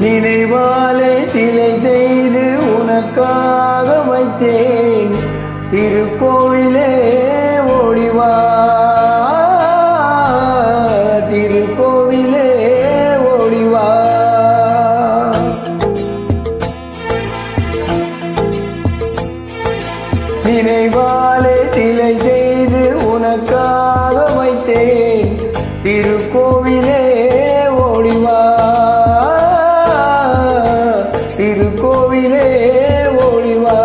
நினைவாலே சிலை செய்து உனக்காக வைத்தேன். திருக்கோவிலே கோவிலே ஓடிவா.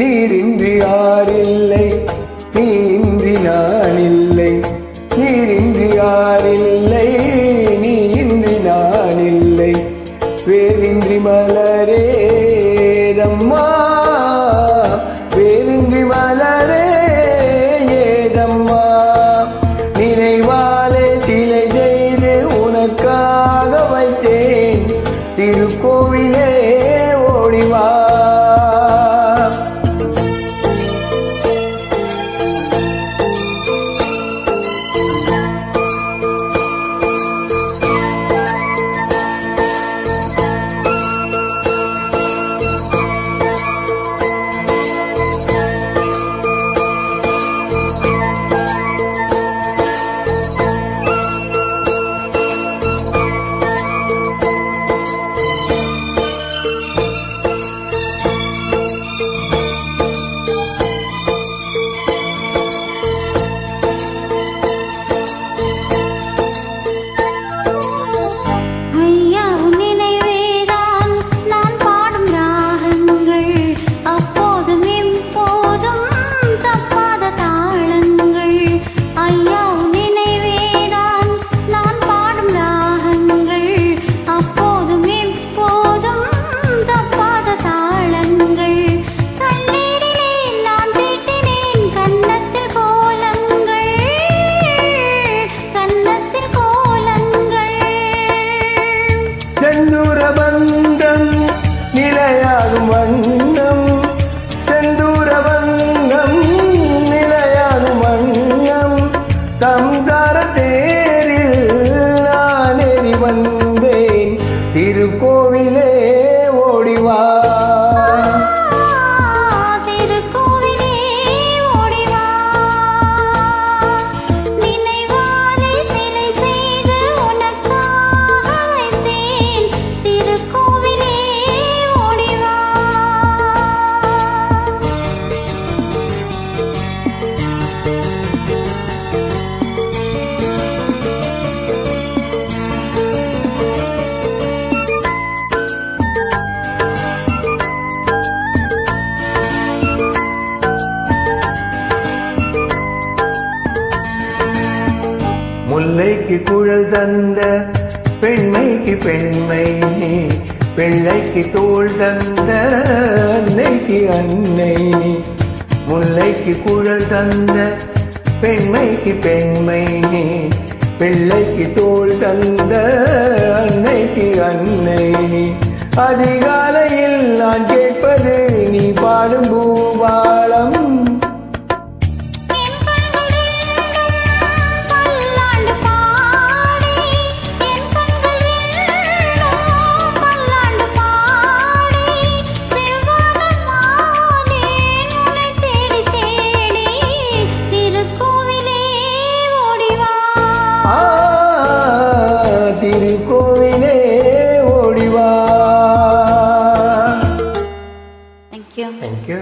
நீரின்றி யாரில்லை நீன்றி நான் இல்லை நீரின்றி யாரில்லை நீ இன்றி நான் இல்லை வேறின்றி மலரேதம்மா வேறின்றி மலரே ஏதம்மா. நினைவா செந்தூர பந்தம் நிலையாகும் வண்ணம் செந்தூர பந்தம் நிலையாகும் வண்ணம் சம்சார தேரில் நான் எறி வந்தேன் திருக்கோவிலே ஓடிவா முல்லைக்கு குழல் தந்த பெண்மைக்கு பெண்மை பிள்ளைக்கு தோல் தந்த அன்னைக்கு அன்னை. முல்லைக்கு குழல் தந்த பெண்மைக்கு பெண்மை பிள்ளைக்கு தோல் தந்த அன்னைக்கு அன்னை. அதிகாலையில் நான் கேட்பது நீ பாடும் பூவா திருக்கோவிலே ஓடிவா. Thank you thank you